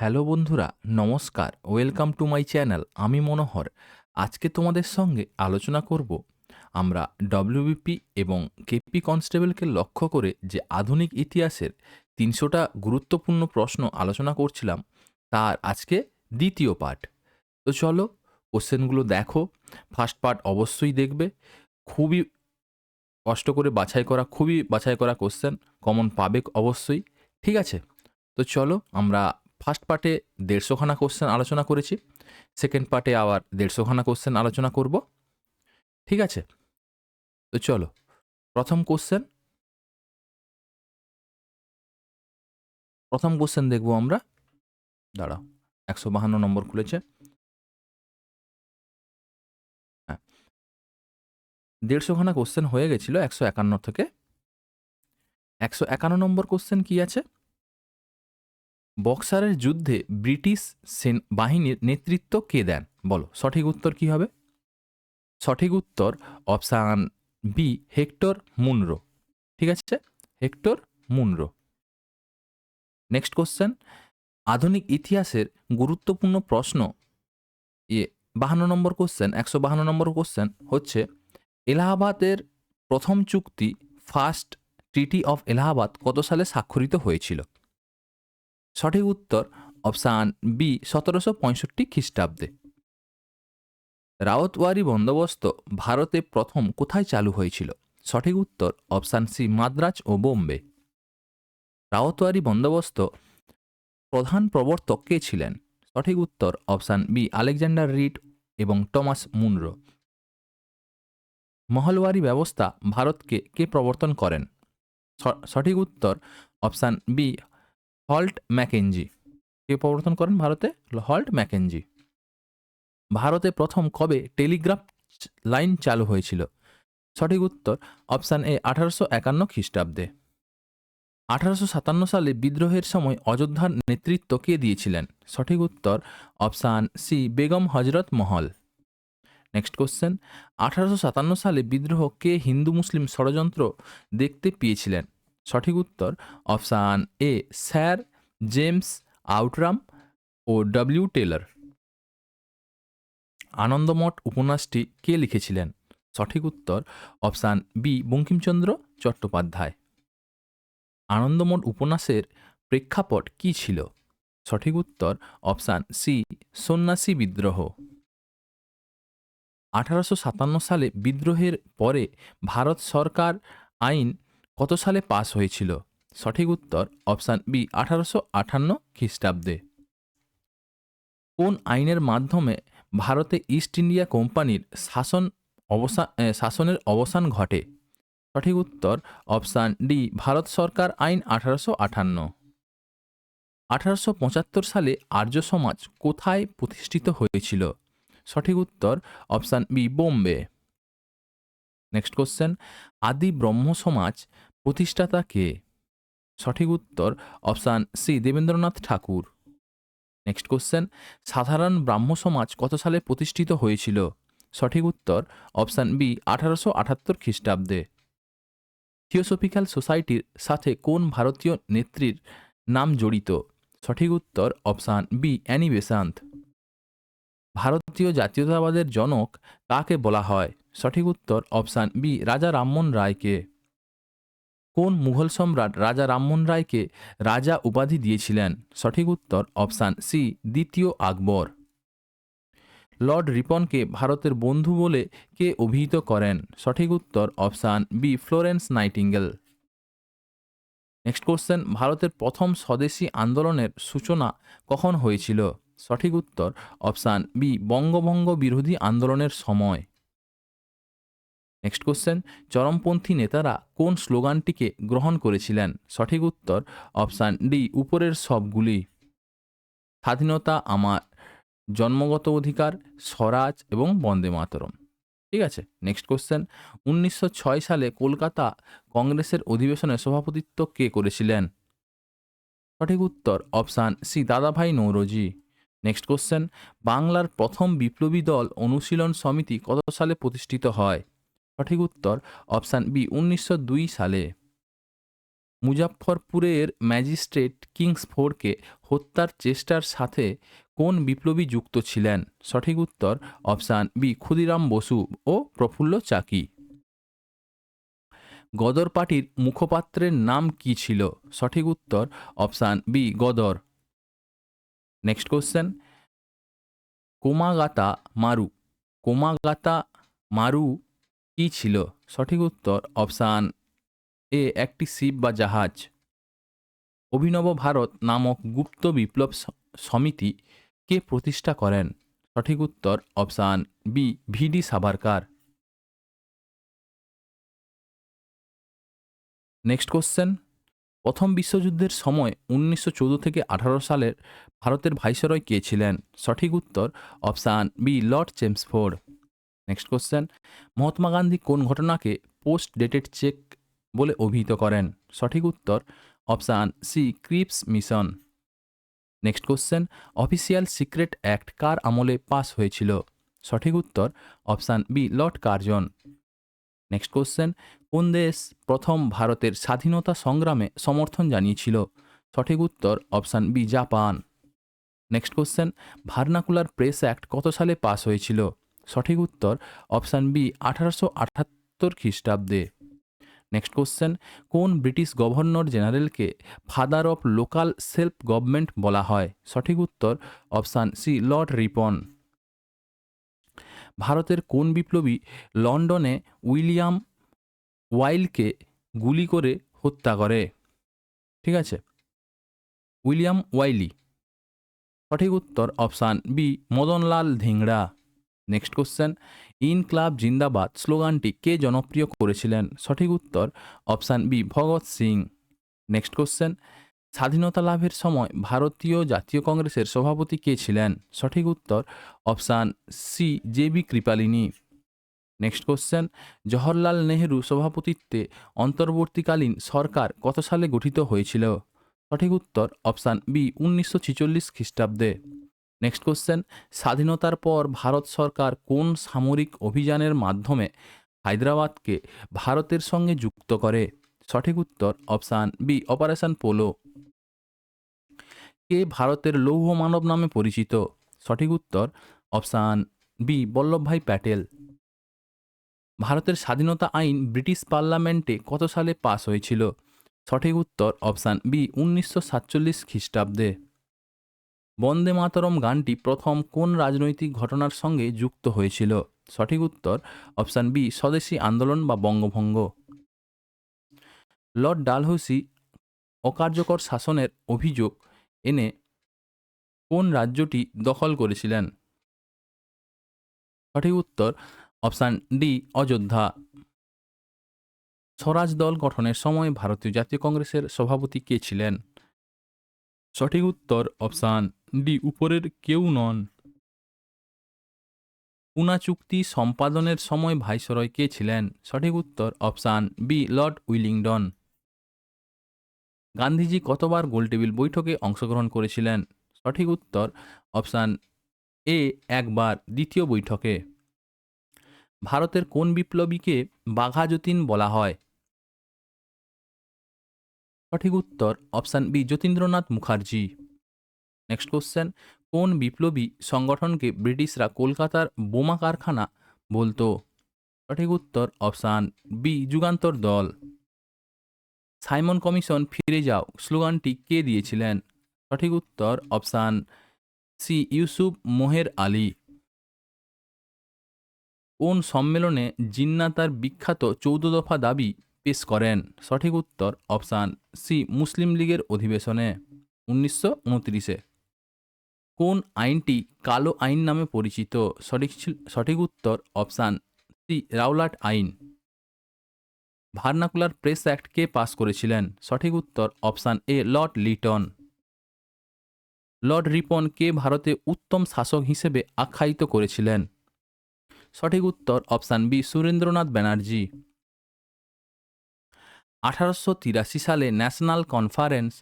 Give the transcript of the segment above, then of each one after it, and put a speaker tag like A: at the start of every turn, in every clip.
A: hello বন্ধুরা নমস্কার welcome to my channel আমি মনোহর আজকে তোমাদের সঙ্গে আলোচনা করব আমরা ডব্লিউবিপি এবং কেপি কনস্টেবলকে লক্ষ্য করে যে আধুনিক ইতিহাসের তিনশোটা গুরুত্বপূর্ণ প্রশ্ন আলোচনা করছিলাম তার আজকে দ্বিতীয় পার্ট তো চলো কোশ্চেনগুলো দেখো ফার্স্ট পার্ট অবশ্যই দেখবে খুবই কষ্ট করে বাছাই করা খুবই বাছাই করা কোশ্চেন কমন পাবে অবশ্যই ঠিক আছে তো চলো আমরা ফার্স্ট পার্টে দেড়শোখানা কোশ্চেন আলোচনা করেছি সেকেন্ড পার্টে আবার দেড়শোখানা কোশ্চেন আলোচনা করব ঠিক আছে তো চলো প্রথম কোশ্চেন প্রথম কোশ্চেন দেখব আমরা দাঁড়াও একশো বাহান্ন নম্বর খুলেছে হ্যাঁ দেড়শোখানা কোশ্চেন হয়ে গেছিল একশো একান্ন থেকে একশো একান্ন নম্বর কোশ্চেন কি আছে বক্সারের যুদ্ধে ব্রিটিশ সেন বাহিনীর নেতৃত্ব কে দেন বলো সঠিক উত্তর কি হবে সঠিক উত্তর অপশান বি হেক্টর মুনরো ঠিক আছে হেক্টর মুনরো নেক্সট কোশ্চেন আধুনিক ইতিহাসের গুরুত্বপূর্ণ প্রশ্ন ইয়ে বাহান্ন নম্বর কোশ্চেন একশো বাহান্ন নম্বর কোশ্চেন হচ্ছে এলাহাবাদের প্রথম চুক্তি ফার্স্ট ট্রিটি অফ এলাহাবাদ কত সালে স্বাক্ষরিত হয়েছিল সঠিক উত্তর অপশান বি সতেরোশো পঁয়ষট্টি খ্রিস্টাব্দে রাওতওয়ারি বন্দোবস্ত ভারতে প্রথম কোথায় চালু হয়েছিল সঠিক উত্তর অপশান সি মাদ্রাজ ও বোম্বে রাওতওয়ারি বন্দোবস্ত প্রধান প্রবর্তক কে ছিলেন সঠিক উত্তর অপশান বি আলেকজান্ডার রিড এবং টমাস মুনরো মহলওয়ারি ব্যবস্থা ভারতকে কে প্রবর্তন করেন সঠিক উত্তর অপশান বি হল্ট ম্যাকেঞ্জি কে প্রবর্তন করেন ভারতে হল্ট ম্যাকেঞ্জি ভারতে প্রথম কবে টেলিগ্রাফ লাইন চালু হয়েছিল সঠিক উত্তর অপশান এ আঠারোশো একান্ন খ্রিস্টাব্দে আঠারোশো সাতান্ন সালে বিদ্রোহের সময় অযোধ্যার নেতৃত্ব কে দিয়েছিলেন সঠিক উত্তর অপশান সি বেগম হজরত মহল নেক্সট কোশ্চেন আঠারোশো সাতান্ন সালে বিদ্রোহ কে হিন্দু মুসলিম ষড়যন্ত্র দেখতে পেয়েছিলেন সঠিক উত্তর option A sir James Outram ও ডব্লিউ টেলার আনন্দমঠ উপন্যাসটি কে লিখেছিলেন সঠিক উত্তর অপশান বি বঙ্কিমচন্দ্র চট্টোপাধ্যায় আনন্দমঠ উপন্যাসের প্রেক্ষাপট কি ছিল সঠিক উত্তর অপশান সি সন্ন্যাসী বিদ্রোহ আঠারোশো সাতান্ন সালে বিদ্রোহের পরে ভারত সরকার আইন কত সালে পাস হয়েছিল সঠিক উত্তর অপশান বি আঠারোশো আঠান্ন খ্রিস্টাব্দে কোন আইনের মাধ্যমে ভারতে ইস্ট ইন্ডিয়া কোম্পানির শাসন অবসান শাসনের অবসান ঘটে সঠিক উত্তর অপশান ডি ভারত সরকার আইন আঠারোশো আঠান্ন আঠারোশো পঁচাত্তর সালে আর্য সমাজ কোথায় প্রতিষ্ঠিত হয়েছিল সঠিক উত্তর option B Bombay next question Adi Brahmo Samaj প্রতিষ্ঠাতা কে সঠিক উত্তর option C Debendranath Thakur next question Sadharan Brahmo সমাজ কত সালে প্রতিষ্ঠিত হয়েছিল সঠিক উত্তর অপশান বি আঠারোশো আটাত্তর খ্রিস্টাব্দে থিওসফিক্যাল সোসাইটির সাথে কোন ভারতীয় নেত্রীর নাম জড়িত সঠিক উত্তর অপশান বি অ্যানি বেসান্ত ভারতীয় জাতীয়তাবাদের জনক কাকে বলা হয় সঠিক উত্তর অপশান বি রাজা রামমোহন রায়কে কোন মুঘল সম্রাট রাজা রামমোহন রায়কে রাজা উপাধি দিয়েছিলেন সঠিক উত্তর অপশান সি দ্বিতীয় আকবর লর্ড রিপনকে ভারতের বন্ধু বলে কে অভিহিত করেন সঠিক উত্তর option B Florence Nightingale next question ভারতের প্রথম স্বদেশী আন্দোলনের সূচনা কখন হয়েছিল সঠিক উত্তর অপশান বি বঙ্গভঙ্গ বিরোধী আন্দোলনের সময় নেক্সট কোশ্চেন চরমপন্থী নেতারা কোন স্লোগানটিকে গ্রহণ করেছিলেন সঠিক উত্তর অপশান ডি উপরের সবগুলি স্বাধীনতা আমার জন্মগত অধিকার স্বরাজ এবং বন্দে মাতরম ঠিক আছে নেক্সট কোশ্চেন উনিশশো সালে কলকাতা কংগ্রেসের অধিবেশনে সভাপতিত্ব কে করেছিলেন সঠিক উত্তর অপশান সি দাদাভাই নৌরজি নেক্সট কোশ্চেন বাংলার প্রথম বিপ্লবী দল অনুশীলন সমিতি কত সালে প্রতিষ্ঠিত হয় সঠিক উত্তর অপশান বি উনিশশো সালে মুজাফরপুরের ম্যাজিস্ট্রেট কিংসফোর্ডকে হত্যার চেষ্টার সাথে কোন বিপ্লবী যুক্ত ছিলেন সঠিক উত্তর অপশান বি ক্ষুদিরাম বসু ও প্রফুল্ল চাকি গদর পার্টির মুখপাত্রের নাম কি ছিল সঠিক উত্তর option B Ghadar next question Komagata Maru Komagata Maru কি ছিল সঠিক উত্তর অপশান এ একটি শিপ বা জাহাজ অভিনব ভারত নামক গুপ্ত বিপ্লব সমিতি কে প্রতিষ্ঠা করেন সঠিক উত্তর অপশান বি ভিডি সাভারকার নেক্সট কোশ্চেন প্রথম বিশ্বযুদ্ধের সময় উনিশশো থেকে আঠারো সালের ভারতের ভাইসরয় কে ছিলেন সঠিক উত্তর option B Lord Chelmsford next question Mahatma Gandhi কোন ঘটনাকে পোস্ট ডেটেড চেক বলে অভিহিত করেন সঠিক উত্তর option C Cripps mission next question official secret act কার আমলে পাস হয়েছিল সঠিক উত্তর option B Lord Curzon next question কোন দেশ প্রথম ভারতের স্বাধীনতা সংগ্রামে সমর্থন জানিয়েছিল সঠিক উত্তর option B Japan next question vernacular press act কত সালে পাস হয়েছিল সঠিক উত্তর অপশান বি আঠারোশো খ্রিস্টাব্দে নেক্সট কোশ্চেন কোন ব্রিটিশ গভর্নর জেনারেলকে father of local self government বলা হয় সঠিক উত্তর অপশান সি লর্ড রিপন ভারতের কোন বিপ্লবী লন্ডনে উইলিয়াম ওয়াইলকে গুলি করে হত্যা করে ঠিক আছে উইলিয়াম ওয়াইলি সঠিক উত্তর option B Madan Lal Dhingra next question Inquilab Zindabad স্লোগানটি কে জনপ্রিয় করেছিলেন সঠিক উত্তর option B Bhagat Singh next question স্বাধীনতা লাভের সময় ভারতীয় জাতীয় কংগ্রেসের সভাপতি কে ছিলেন সঠিক উত্তর option C J B Kripalani next question Jawaharlal Nehru সভাপতিত্বে অন্তর্বর্তীকালীন সরকার কত সালে গঠিত হয়েছিল সঠিক উত্তর অপশান বি উনিশশো ছেচল্লিশ খ্রিস্টাব্দে নেক্সট কোশ্চেন স্বাধীনতার পর ভারত সরকার কোন সামরিক অভিযানের মাধ্যমে হায়দ্রাবাদকে ভারতের সঙ্গে যুক্ত করে সঠিক উত্তর অপশান বি অপারেশন পোলো কে ভারতের লৌহ মানব নামে পরিচিত সঠিক উত্তর অপশান বি বল্লভভাই প্যাটেল ভারতের স্বাধীনতা আইন ব্রিটিশ পার্লামেন্টে কত সালে পাস হয়েছিল সঠিক উত্তর অপশান বি উনিশশো সাতচল্লিশ খ্রিস্টাব্দে বন্দে মাতরম গানটি প্রথম কোন রাজনৈতিক ঘটনার সঙ্গে যুক্ত হয়েছিল সঠিক উত্তর অপশান বি স্বদেশি আন্দোলন বা বঙ্গভঙ্গ লর্ড ডালহৌসি অকার্যকর শাসনের অভিযোগ এনে কোন রাজ্যটি দখল করেছিলেন সঠিক উত্তর অপশান ডি অযোধ্যা স্বরাজ দল গঠনের সময় ভারতীয় জাতীয় কংগ্রেসের সভাপতি কে ছিলেন সঠিক উত্তর অপশান ডি উপরের কেউ নন পুনা চুক্তি সম্পাদনের সময় ভাইসরয় কে ছিলেন সঠিক উত্তর option B Lord Willingdon Gandhiji কতবার গোলটেবিল বৈঠকে অংশগ্রহণ করেছিলেন সঠিক উত্তর অপশান এ একবার দ্বিতীয় বৈঠকে ভারতের কোন বিপ্লবীকে বাঘা যতীন বলা হয় সঠিক উত্তর option B Jatindranath Mukherjee next question কোন বিপ্লবী সংগঠনকে ব্রিটিশরা কলকাতার বোমা কারখানা বলতো সঠিক উত্তর অপশান বি যুগান্তর দল সাইমন কমিশন ফিরে যাও স্লোগানটি কে দিয়েছিলেন সঠিক উত্তর অপশান সি ইউসুফ মোহের আলী কোন সম্মেলনে জিন্না তার বিখ্যাত চৌদ্দ দফা দাবি পেশ করেন সঠিক উত্তর অপশান সি মুসলিম লীগের অধিবেশনে উনিশশো উনত্রিশে কোন আইনটি কালো আইন নামে পরিচিত সঠিক সঠিক উত্তর অপশান সি রাউলাট আইন ভার্নাকুলার প্রেস অ্যাক্ট কে পাস করেছিলেন সঠিক উত্তর option A Lord Lytton Lord Ripon কে ভারতে উত্তম শাসক হিসেবে আখ্যায়িত করেছিলেন সঠিক উত্তর অপশান বি সুরেন্দ্রনাথ ব্যানার্জি আঠারোশো তিরাশি সালে ন্যাশনাল কনফারেন্স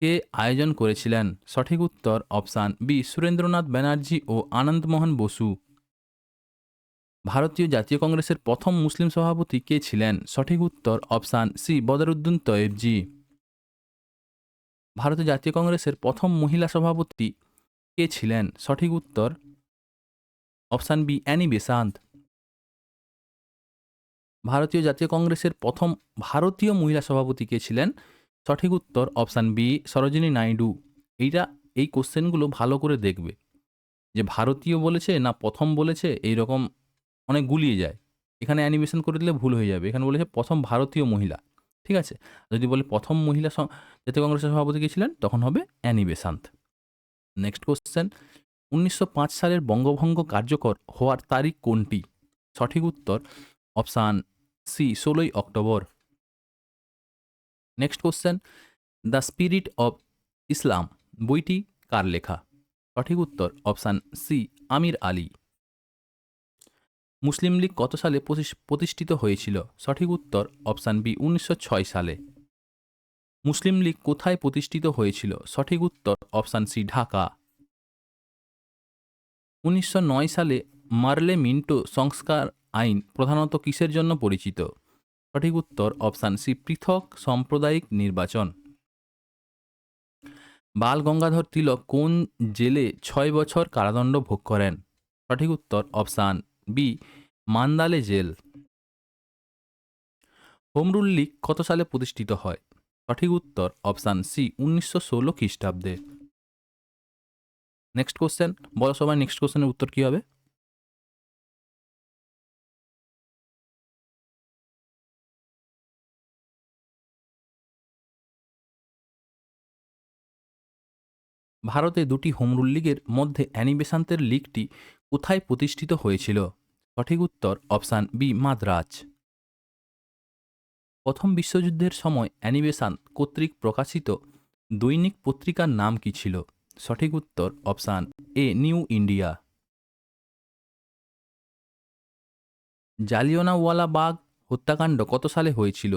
A: কে আয়োজন করেছিলেন সঠিক উত্তর অপশান বি সুরেন্দ্রনাথ ব্যানার্জি ও আনন্দমোহন বসু ভারতীয় জাতীয় কংগ্রেসের প্রথম মুসলিম সভাপতি কে ছিলেন সঠিক উত্তর অপশান সি বদরুদ্দিন তয়েবজি ভারতীয় জাতীয় কংগ্রেসের প্রথম মহিলা সভাপতি কে ছিলেন সঠিক উত্তর অপশান বি অ্যানি বেসান্ত ভারতীয় জাতীয় কংগ্রেসের প্রথম ভারতীয় মহিলা সভাপতি কে ছিলেন সঠিক উত্তর অপশান বি সরোজিনী নাইডু এইটা এই কোশ্চেনগুলো ভালো করে দেখবে যে ভারতীয় বলেছে না প্রথম বলেছে এই রকম অনেক গুলিয়ে যায় এখানে অ্যানিমেশন করে দিলে ভুল হয়ে যাবে এখানে বলেছে প্রথম ভারতীয় মহিলা ঠিক আছে যদি বলে প্রথম মহিলা জাতীয় কংগ্রেসের সভাপতি কে ছিলেন তখন হবে অ্যানিবেশান্ত নেক্সট কোশ্চেন উনিশশো সালের বঙ্গভঙ্গ কার্যকর হওয়ার তারিখ কোনটি সঠিক উত্তর অপশান সি ষোলোই October next question the spirit of Islam বইটি কার লেখা সঠিক উত্তর option C Ameer Ali Muslim League কত সালে প্রতিষ্ঠিত হয়েছিল সঠিক উত্তর অপশান বি উনিশশো সালে মুসলিম লীগ কোথায় প্রতিষ্ঠিত হয়েছিল সঠিক উত্তর অপশান সি ঢাকা উনিশশো সালে মার্লে মিন্টো সংস্কার আইন প্রধানত কিসের জন্য পরিচিত সঠিক উত্তর অপশান সি পৃথক সাম্প্রদায়িক নির্বাচন বাল গঙ্গাধর তিলক কোন জেলে ছয় বছর কারাদণ্ড ভোগ করেন সঠিক উত্তর option B Mandalay jail home rule league কত সালে প্রতিষ্ঠিত হয় সঠিক উত্তর অপশান সি উনিশশো ষোলো খ্রিস্টাব্দে নেক্সট কোশ্চেন বলো সবাই নেক্সট কোশ্চেনের উত্তর কী হবে ভারতে দুটি হোমরুল লীগের মধ্যে অ্যানিমেশান্তের লীগটি কোথায় প্রতিষ্ঠিত হয়েছিল সঠিক উত্তর অপশান বি মাদ্রাজ প্রথম বিশ্বযুদ্ধের সময় অ্যানিমেশান কর্তৃক প্রকাশিত দৈনিক পত্রিকার নাম কি ছিল সঠিক উত্তর option A New India Jallianwala Bagh হত্যাকাণ্ড কত সালে হয়েছিল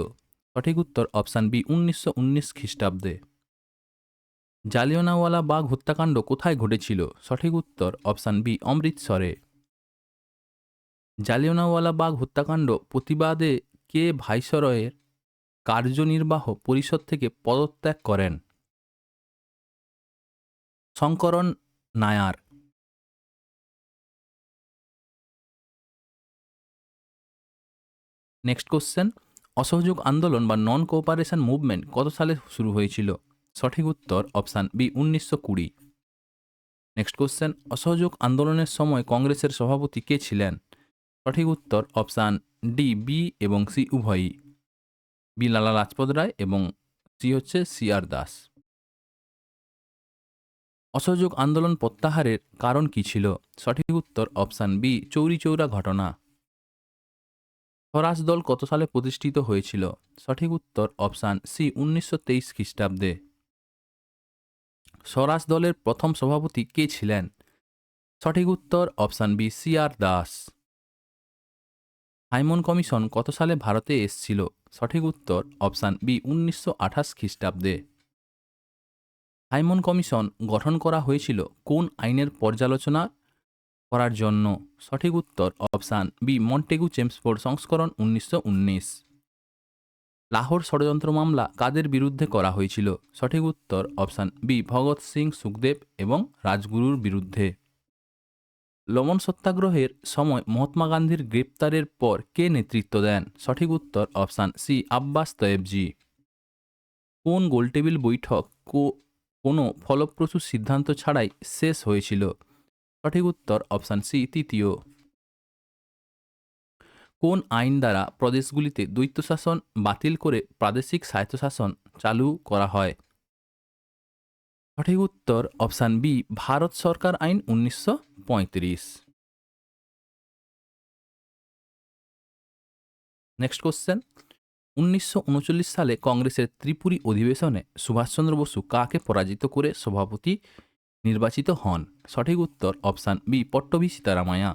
A: সঠিক উত্তর অপশান বি উনিশশো উনিশ খ্রিস্টাব্দে জালিয়ানাওয়ালা বাঘ হত্যাকাণ্ড কোথায় ঘটেছিল সঠিক উত্তর অপশান বি অমৃতসরে জালিয়ানাওয়ালা বাঘ হত্যাকাণ্ড প্রতিবাদে কে ভাইসরয়ের কার্যনির্বাহ পরিষদ থেকে পদত্যাগ করেন শঙ্করণ নায়ার নেক্সট কোশ্চেন অসহযোগ আন্দোলন বা নন কোঅপারেশন মুভমেন্ট কত সালে শুরু হয়েছিল সঠিক উত্তর অপশান বি উনিশশো কুড়ি নেক্সট কোশ্চেন অসহযোগ আন্দোলনের সময় কংগ্রেসের সভাপতি কে ছিলেন সঠিক উত্তর অপশান ডি বি এবং সি উভয়ই বি লালা লাজপত রায় এবং সি হচ্ছে সি আর দাস অসহযোগ আন্দোলন প্রত্যাহারের কারণ কি ছিল সঠিক উত্তর অপশান বি চৌরিচৌরা ঘটনা স্বরাজ দল কত সালে প্রতিষ্ঠিত হয়েছিল সঠিক উত্তর অপশান সি উনিশশো তেইশ খ্রিস্টাব্দে স্বরাজ দলের প্রথম সভাপতি কে ছিলেন সঠিক উত্তর option B C R Das Simon commission কত সালে ভারতে এসেছিল সঠিক উত্তর অপশান বি উনিশশো আঠাশ খ্রিস্টাব্দে হাইমন কমিশন গঠন করা হয়েছিল কোন আইনের পর্যালোচনা করার জন্য সঠিক উত্তর অপশান বি মন্টেগু চেমসফোর্ড সংস্করণ উনিশশো লাহোর ষড়যন্ত্র মামলা কাদের বিরুদ্ধে করা হয়েছিল সঠিক উত্তর অপশান বি ভগৎ সিং সুখদেব এবং রাজগুরুর বিরুদ্ধে লবণ সত্যাগ্রহের সময় মহাত্মা গান্ধীর গ্রেপ্তারের পর কে নেতৃত্ব দেন সঠিক উত্তর অপশান সি আব্বাস তয়েবজি কোন গোলটেবিল বৈঠক কো কোনো ফলপ্রসূ সিদ্ধান্ত ছাড়াই শেষ হয়েছিল সঠিক উত্তর অপশান সি তৃতীয় কোন আইন দ্বারা প্রদেশগুলিতে দ্বৈত শাসন বাতিল করে প্রাদেশিক স্বায়ত্তশাসন চালু করা হয় সঠিক উত্তর অপশান বি ভারত সরকার আইন উনিশশো নেক্সট কোশ্চেন উনিশশো সালে কংগ্রেসের ত্রিপুরী অধিবেশনে সুভাষচন্দ্র বসু কাকে পরাজিত করে সভাপতি নির্বাচিত হন সঠিক উত্তর option B Pattabhi Sitaramayya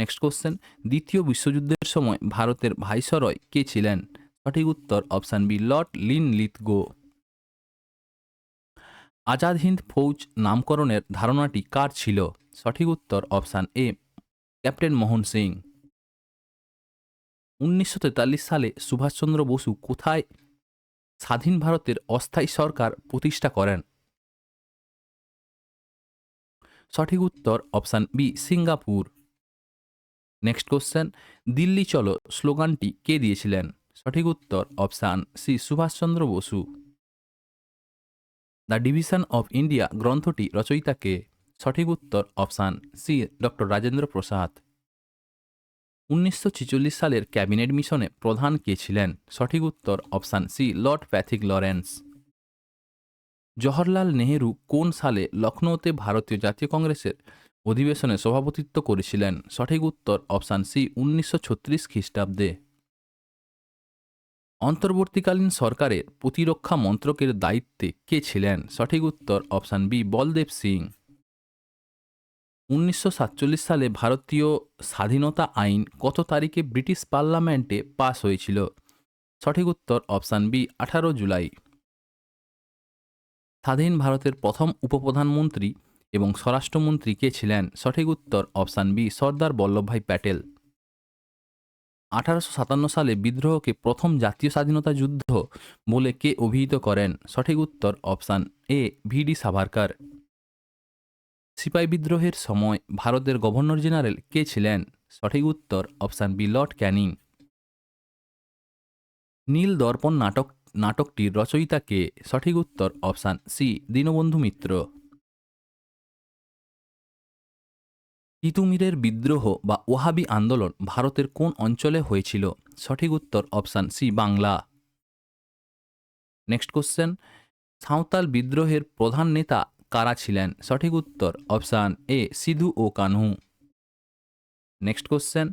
A: next question দ্বিতীয় বিশ্বযুদ্ধের সময় ভারতের ভাইসরয় কে ছিলেন সঠিক উত্তর option B Lord Linlithgow Azad Hind Fauj নামকরণের ধারণাটি কার ছিল সঠিক উত্তর option A captain Mohan Singh উনিশশো সালে সুভাষচন্দ্র বসু কোথায় স্বাধীন ভারতের অস্থায়ী সরকার প্রতিষ্ঠা করেন সঠিক উত্তর option B Singapore next question Delhi চলো স্লোগানটি কে দিয়েছিলেন সঠিক উত্তর option C Subhas Chandra Basu the division of India গ্রন্থটি রচয়িতাকে সঠিক উত্তর option C doctor Rajendra Prasad উনিশশো সালের ক্যাবিনেট মিশনে প্রধান কে ছিলেন সঠিক উত্তর option C Lord Pethick Lawrence Jawaharlal Nehru কোন সালে লখনৌতে ভারতীয় জাতীয় কংগ্রেসের অধিবেশনে সভাপতিত্ব করেছিলেন সঠিক উত্তর অপশান সি উনিশশো ছত্রিশ খ্রিস্টাব্দে অন্তর্বর্তীকালীন সরকারের প্রতিরক্ষা মন্ত্রকের দায়িত্বে কে ছিলেন সঠিক উত্তর অপশান বি বলদেব সিং উনিশশো সালে ভারতীয় স্বাধীনতা আইন কত তারিখে ব্রিটিশ পার্লামেন্টে পাশ হয়েছিল সঠিক উত্তর অপশান বি আঠারো জুলাই স্বাধীন ভারতের প্রথম উপপ্রধানমন্ত্রী এবং স্বরাষ্ট্রমন্ত্রী কে ছিলেন সঠিক উত্তর অপশান বি সর্দার বল্লভভাই প্যাটেল আঠারোশো সাতান্ন সালে বিদ্রোহকে প্রথম জাতীয় স্বাধীনতা যুদ্ধ বলে কে অভিহিত করেন সঠিক উত্তর অপশান এ ভিডি সাভারকার সিপাই বিদ্রোহের সময় ভারতের গভর্নর জেনারেল কে ছিলেন সঠিক উত্তর option B lord Canning Nil Darpan নাটক নাটকটির রচয়িতা কে সঠিক উত্তর অপশান সি দীনবন্ধু মিত্র তিতুমিরের বিদ্রোহ বা ওহাবি আন্দোলন ভারতের কোন অঞ্চলে হয়েছিল সঠিক উত্তর option C Bangla next question Santhal বিদ্রোহের প্রধান নেতা কারা ছিলেন সঠিক উত্তর অপশান এ সিধু ও কানহু নেক্সট কোশ্চেন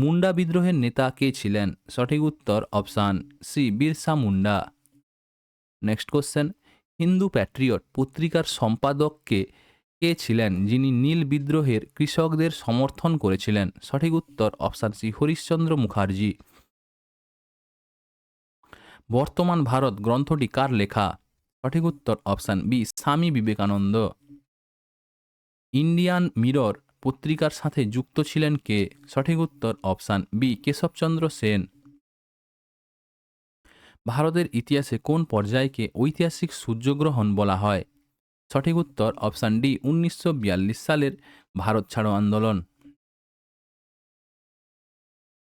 A: মুন্ডা বিদ্রোহের নেতা কে ছিলেন সঠিক উত্তর option C Birsa Munda next question Hindu patriot পত্রিকার সম্পাদককে কে ছিলেন যিনি নীল বিদ্রোহের কৃষকদের সমর্থন করেছিলেন সঠিক উত্তর অপশান সি হরিশ্চন্দ্র মুখার্জি বর্তমান ভারত গ্রন্থটি কার লেখা সঠিক উত্তর অপশান বি স্বামী বিবেকানন্দ ইন্ডিয়ান মিরর পত্রিকার সাথে যুক্ত ছিলেন কে সঠিক উত্তর অপশান বি কেশবচন্দ্র সেন ভারতের ইতিহাসে কোন পর্যায়কে ঐতিহাসিক সূর্যগ্রহণ বলা হয় সঠিক উত্তর অপশান ডি উনিশশো সালের ভারত ছাড়ো আন্দোলন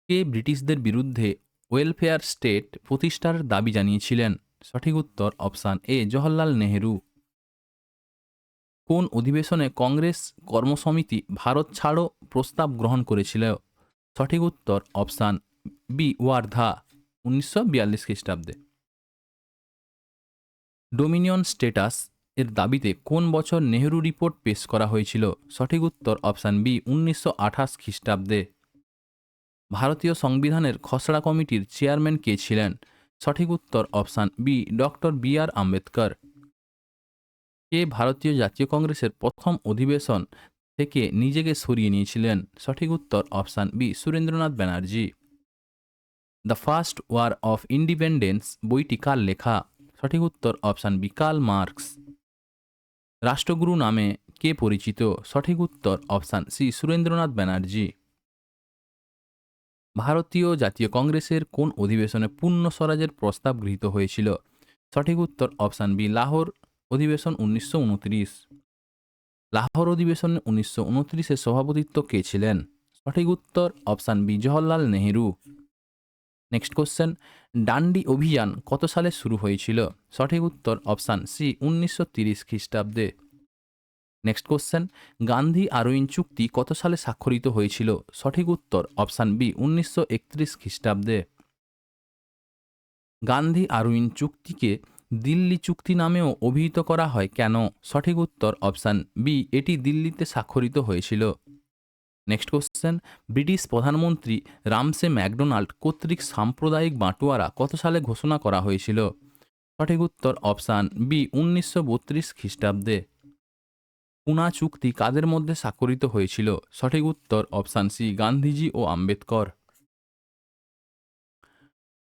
A: কে ব্রিটিশদের বিরুদ্ধে ওয়েলফেয়ার স্টেট প্রতিষ্ঠার দাবি জানিয়েছিলেন সঠিক উত্তর অপশান এ জওহরলাল নেহেরু কোন অধিবেশনে কংগ্রেস কর্মসমিতি ভারত ছাড়ো প্রস্তাব গ্রহণ করেছিল সঠিক উত্তর অপশান বি ওয়ার্ধা উনিশশো খ্রিস্টাব্দে ডোমিনিয়ন স্টেটাস এর দাবিতে কোন বছর নেহরু রিপোর্ট পেশ করা হয়েছিল সঠিক উত্তর অপশান বি উনিশশো আঠাশ খ্রিস্টাব্দে ভারতীয় সংবিধানের খসড়া কমিটির চেয়ারম্যান কে ছিলেন সঠিক উত্তর option B doctor B R Ambedkar কে ভারতীয় জাতীয় কংগ্রেসের প্রথম অধিবেশন থেকে নিজেকে সরিয়ে নিয়েছিলেন সঠিক উত্তর option B Surendranath Banerjee the first war of independence বইটি কার লেখা সঠিক উত্তর অপশান বি কার্ল মার্কস রাষ্ট্রগুরু নামে কে পরিচিত সঠিক উত্তর অপশান সি সুরেন্দ্রনাথ ব্যানার্জি ভারতীয় জাতীয় কংগ্রেসের কোন অধিবেশনে পূর্ণ স্বরাজের প্রস্তাব গৃহীত হয়েছিল সঠিক উত্তর অপশান বি লাহোর অধিবেশন উনিশশো লাহোর অধিবেশনে উনিশশো উনত্রিশের সভাপতিত্ব কে ছিলেন সঠিক উত্তর option B Jawaharlal Nehru next question Dandi অভিযান কত সালে শুরু হয়েছিল সঠিক উত্তর অপশান সি উনিশশো তিরিশ খ্রিস্টাব্দে নেক্সট কোশ্চেন গান্ধী আরোইন চুক্তি কত সালে স্বাক্ষরিত হয়েছিল সঠিক উত্তর অপশান বি উনিশশো একত্রিশ খ্রিস্টাব্দে গান্ধী আরোইন চুক্তিকে দিল্লি চুক্তি নামেও অভিহিত করা হয় কেন সঠিক উত্তর অপশান বি এটি দিল্লিতে স্বাক্ষরিত হয়েছিল নেক্সট কোশ্চেন ব্রিটিশ প্রধানমন্ত্রী রামসে ম্যাকডোনাল্ড কর্তৃক সাম্প্রদায়িক বাঁটোয়ারা কত সালে ঘোষণা করা হয়েছিল সঠিক উত্তর অপশান বি উনিশশো বত্রিশ খ্রিস্টাব্দে পুনা চুক্তি কাদের মধ্যে স্বাক্ষরিত হয়েছিল সঠিক উত্তর অপশান সি গান্ধীজি ও আম্বেদকর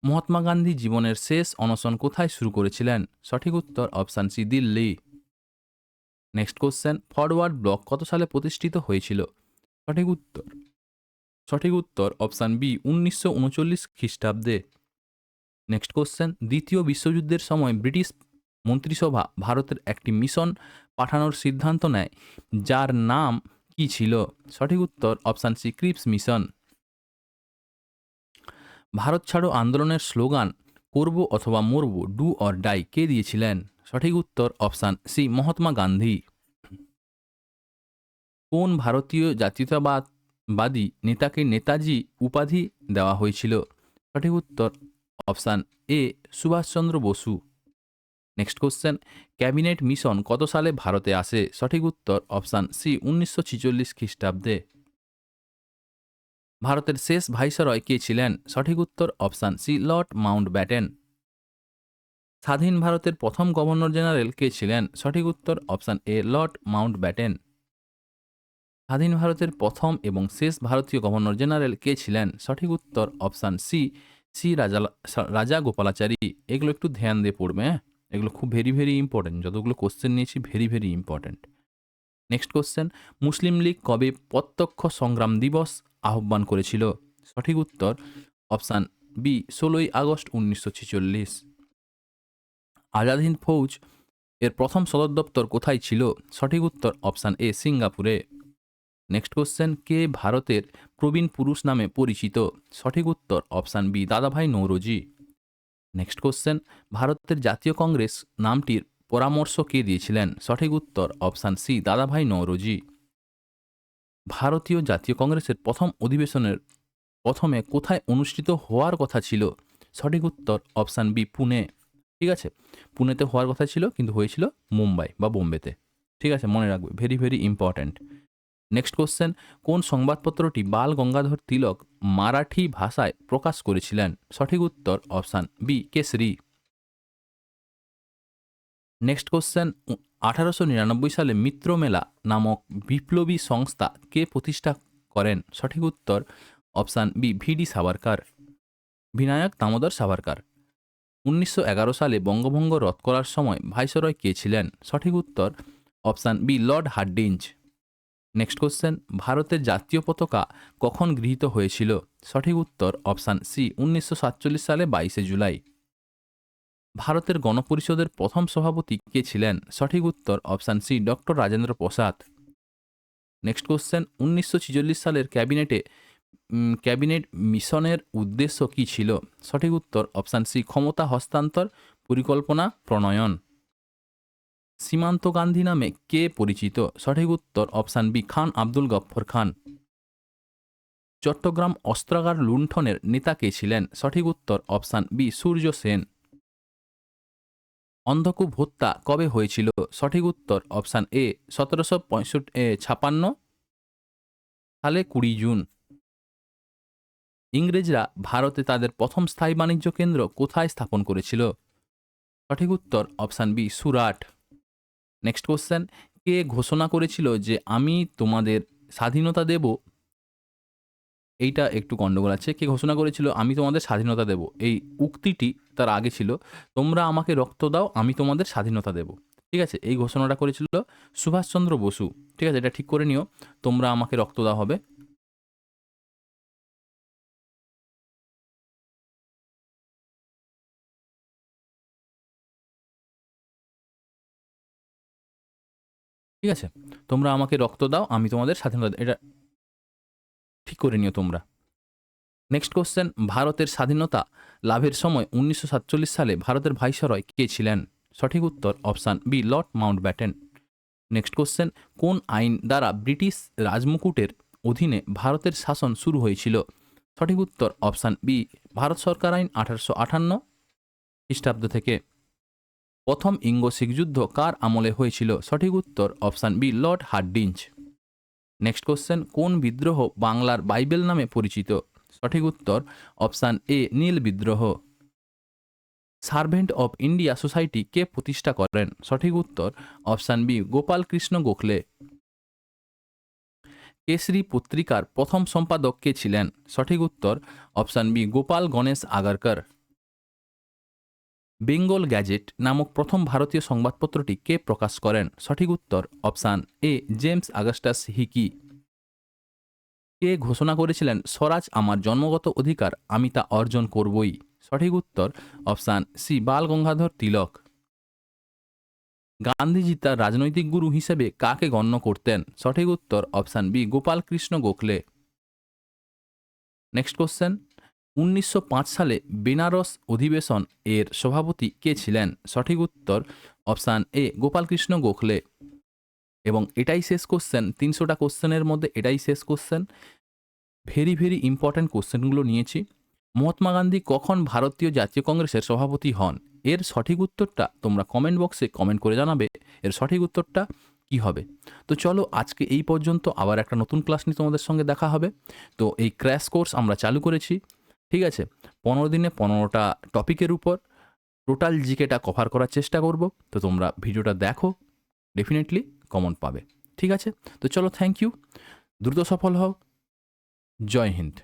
A: মহাত্মা গান্ধী জীবনের শেষ অনশন কোথায় শুরু করেছিলেন সঠিক উত্তর option C Delhi next question forward bloc কত সালে প্রতিষ্ঠিত হয়েছিল সঠিক উত্তর সঠিক উত্তর অপশান বি উনিশশো উনচল্লিশ খ্রিস্টাব্দে নেক্সট কোশ্চেন দ্বিতীয় বিশ্বযুদ্ধের সময় ব্রিটিশ মন্ত্রিসভা ভারতের একটি মিশন পাঠানোর সিদ্ধান্ত নেয় যার নাম কি ছিল সঠিক উত্তর option C Cripps mission Bharat ছাড়ো আন্দোলনের স্লোগান করব অথবা মরব ডু অর ডাই কে দিয়েছিলেন সঠিক উত্তর অপশান সি মহাত্মা গান্ধী কোন ভারতীয় জাতীয়তাবাদবাদী নেতাকে নেতাজি উপাধি দেওয়া হয়েছিল সঠিক উত্তর option A Subhash Chandra Bose next question cabinet mission কত সালে ভারতে আসে সঠিক উত্তর অপশান সি উনিশশো খ্রিস্টাব্দে ভারতের শেষ ভাইসরয় কে ছিলেন সঠিক উত্তর option C lord Mountbatten স্বাধীন ভারতের প্রথম গভর্নর জেনারেল কে ছিলেন সঠিক উত্তর option A lord Mountbatten স্বাধীন ভারতের প্রথম এবং শেষ ভারতীয় গভর্নর জেনারেল কে ছিলেন সঠিক উত্তর অপশান সি সি রাজা রাজা গোপালাচারী এগুলো একটু ধ্যান দিয়ে পড়বে হ্যাঁ এগুলো খুব ভেরি ভেরি ইম্পর্টেন্ট যতগুলো কোশ্চেন নিয়েছি very very important next question Muslim league কবে প্রত্যক্ষ সংগ্রাম দিবস আহ্বান করেছিল সঠিক উত্তর অপশান বি ষোলোই আগস্ট উনিশশো ছেচল্লিশ আজাদ হিন্দ ফৌজ এর প্রথম সদর দপ্তর কোথায় ছিল সঠিক উত্তর অপশান এ সিঙ্গাপুরে নেক্সট কোশ্চেন কে ভারতের প্রবীণ পুরুষ নামে পরিচিত সঠিক উত্তর অপশান বি দাদাভাই নৌরজি নেক্সট কোশ্চেন ভারতের জাতীয় কংগ্রেস নামটির পরামর্শ কে দিয়েছিলেন সঠিক উত্তর অপশান সি দাদাভাই নৌরজি ভারতীয় জাতীয় কংগ্রেসের প্রথম অধিবেশনের প্রথমে কোথায় অনুষ্ঠিত হওয়ার কথা ছিল সঠিক উত্তর অপশান বি পুনে ঠিক আছে পুনেতে হওয়ার কথা ছিল কিন্তু হয়েছিল মুম্বাই বা বোম্বেতে ঠিক আছে মনে রাখবে very very important next question কোন সংবাদপত্রটি বাল গঙ্গাধর তিলক মারাঠি ভাষায় প্রকাশ করেছিলেন সঠিক উত্তর option B Kesari next question আঠারোশো নিরানব্বই সালে মিত্র মেলা নামক বিপ্লবী সংস্থা কে প্রতিষ্ঠা করেন সঠিক উত্তর অপশান বি ভিডি সাভারকার বিনায়ক দামোদর সাভারকার উনিশশো সালে বঙ্গভঙ্গ রদ করার সময় ভাইসরয় কে ছিলেন সঠিক উত্তর option B lord Hardinge next question ভারতের জাতীয় পতাকা কখন গৃহীত হয়েছিল সঠিক উত্তর অপশান সি উনিশশো সালে বাইশে জুলাই ভারতের গণপরিষদের প্রথম সভাপতি কে ছিলেন সঠিক উত্তর option C doctor Rajendra Prasad next question উনিশশো সালের ক্যাবিনেটে ক্যাবিনেট মিশনের উদ্দেশ্য কী ছিল সঠিক উত্তর অপশান সি ক্ষমতা হস্তান্তর পরিকল্পনা প্রণয়ন সীমান্ত গান্ধী নামে কে পরিচিত সঠিক উত্তর অপশান বি খান আব্দুল গফ্ফর খান চট্টগ্রাম অস্ত্রাগার লুণ্ঠনের নেতা কে ছিলেন সঠিক উত্তর অপশান বি সূর্য সেন অন্ধকূপ হত্যা কবে হয়েছিল সঠিক উত্তর অপশান এ সতেরোশো পঁয়ষট্টি এ ছাপান্ন সালে কুড়ি জুন ইংরেজরা ভারতে তাদের প্রথম স্থায়ী বাণিজ্য কেন্দ্র কোথায় স্থাপন করেছিল সঠিক উত্তর option B Surat next question কে ঘোষণা করেছিল যে আমি তোমাদের স্বাধীনতা দেব এইটা একটু গণ্ডগোল আছে কে ঘোষণা করেছিল আমি তোমাদের স্বাধীনতা দেব এই উক্তিটি তার আগে ছিল তোমরা আমাকে রক্ত দাও আমি তোমাদের স্বাধীনতা দেব ঠিক আছে এই ঘোষণাটা করেছিল সুভাষচন্দ্র বসু ঠিক আছে এটা ঠিক করে নিও তোমরা আমাকে রক্ত দেওয়া হবে ঠিক আছে তোমরা আমাকে রক্ত দাও আমি তোমাদের স্বাধীনতা এটা ঠিক করে নিও তোমরা নেক্সট কোশ্চেন ভারতের স্বাধীনতা লাভের সময় উনিশশো সালে ভারতের ভাইসরয় কে ছিলেন সঠিক উত্তর option B lord Mountbatten next question কোন আইন দ্বারা ব্রিটিশ রাজমুকুটের অধীনে ভারতের শাসন শুরু হয়েছিল সঠিক উত্তর অপশান বি ভারত সরকার আইন আঠারোশো আটান্ন খ্রিস্টাব্দ থেকে প্রথম ইঙ্গ শিখ যুদ্ধ কার আমলে হয়েছিল সঠিক উত্তর option B lord Hardinge next question কোন বিদ্রোহ বাংলার বাইবেল নামে পরিচিত সঠিক উত্তর অপশান এ নীল বিদ্রোহ সার্ভেন্ট অব ইন্ডিয়া সোসাইটি কে প্রতিষ্ঠা করেন সঠিক উত্তর অপশান বি গোপাল কৃষ্ণ গোখলে কেশরী পত্রিকার প্রথম সম্পাদক কে ছিলেন সঠিক উত্তর option B Gopal Ganesh Agarkar Bengal gazette নামক প্রথম ভারতীয় সংবাদপত্রটি কে প্রকাশ করেন সঠিক উত্তর option A James Augustus Hicky কে ঘোষণা করেছিলেন স্বরাজ আমার জন্মগত অধিকার আমি তা অর্জন করবই সঠিক উত্তর অপশান সি বাল গঙ্গাধর তিলক গান্ধীজি তার রাজনৈতিক গুরু হিসেবে কাকে গণ্য করতেন সঠিক উত্তর option B Gopal Krishna Gokhale next question উনিশশো সালে বেনারস অধিবেশন এর সভাপতি কে ছিলেন সঠিক উত্তর অপশান এ গোপালকৃষ্ণ গোখলে এবং এটাই শেষ কোশ্চেন তিনশোটা কোশ্চেনের মধ্যে এটাই শেষ কোশ্চেন ভেরি ভেরি ইম্পর্ট্যান্ট কোশ্চেনগুলো নিয়েছি মহাত্মা গান্ধী কখন ভারতীয় জাতীয় কংগ্রেসের সভাপতি হন এর সঠিক উত্তরটা তোমরা কমেন্ট বক্সে কমেন্ট করে জানাবে এর সঠিক উত্তরটা কি হবে তো চলো আজকে এই পর্যন্ত আবার একটা নতুন ক্লাস নিয়ে তোমাদের সঙ্গে দেখা হবে তো এই ক্র্যাশ কোর্স আমরা চালু করেছি ঠিক আছে পনেরো দিনে পনেরোটা টপিকের উপর টোটাল জিকেটা কভার করার চেষ্টা করব তো তোমরা ভিডিওটা দেখো ডেফিনেটলি কমন পাবে ঠিক আছে তো চলো থ্যাংক ইউ দ্রুত সফল হও জয় হিন্দ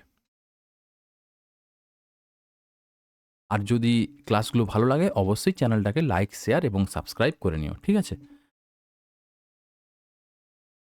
A: আর যদি ক্লাসগুলো ভালো লাগে অবশ্যই চ্যানেলটাকে লাইক শেয়ার এবং সাবস্ক্রাইব করে নিও ঠিক আছে